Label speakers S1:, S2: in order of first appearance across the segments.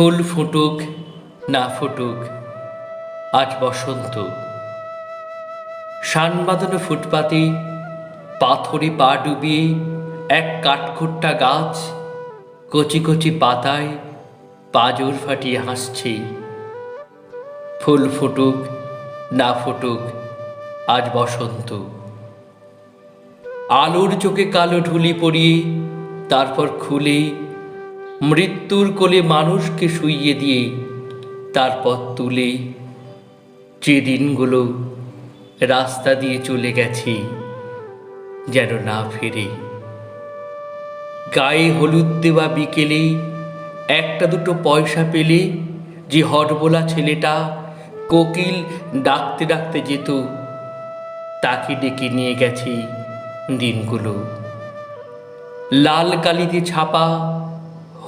S1: ফুল ফুটুক, না ফুটুক, আজ বসন্ত। শান বাঁধানো ফুটপাতে পাথরে পা ডুবিয়ে এক কাঠখোট্টা গাছ কচি কচি পাতায় পাজর ফাটিয়ে হাসছে। ফুল ফুটুক, না ফুটুক, আজ বসন্ত। আলোর চোখে কালো ঢুলি পরিয়ে তারপর খুলে মৃত্যুর কোলে মানুষকে শুইয়ে দিয়ে তারপর তুলে যে দিনগুলো রাস্তা দিয়ে চলে গেছে যেন না ফেরে। গায়ে হলুদ দেওয়া বিকেলে একটা দুটো পয়সা পেলে যে হটবোলা ছেলেটা কোকিল ডাকতে ডাকতে যেত, তাকে ডেকে নিয়ে গেছে দিনগুলো। লাল কালিতে ছাপা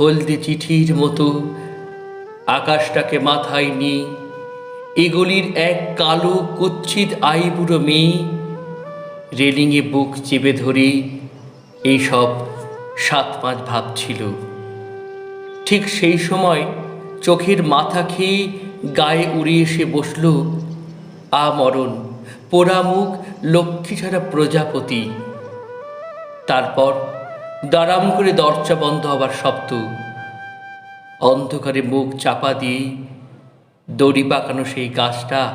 S1: হলদে চিঠির মতো আকাশটাকে মাথায় নিয়ে, এগুলির এক কালো কুচ্ছিত আইবুড়ো মেয়ে রেলিংয়ে বুক চেপে ধরে এইসব সাত পাঁচ ভাবছিল। ঠিক সেই সময় চোখের মাথা খেয়ে গায়ে উড়ে এসে বসল আমরণ পোড়া মুখ লক্ষ্মী ছাড়া প্রজাপতি। তারপর দাঁড়াম করে দরজা বন্ধ হবার শব্দ। অন্ধকারে মুখ চাপা দিয়ে দড়ি পাকানো সেই গাছটা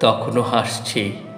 S1: তখনও হাসছে।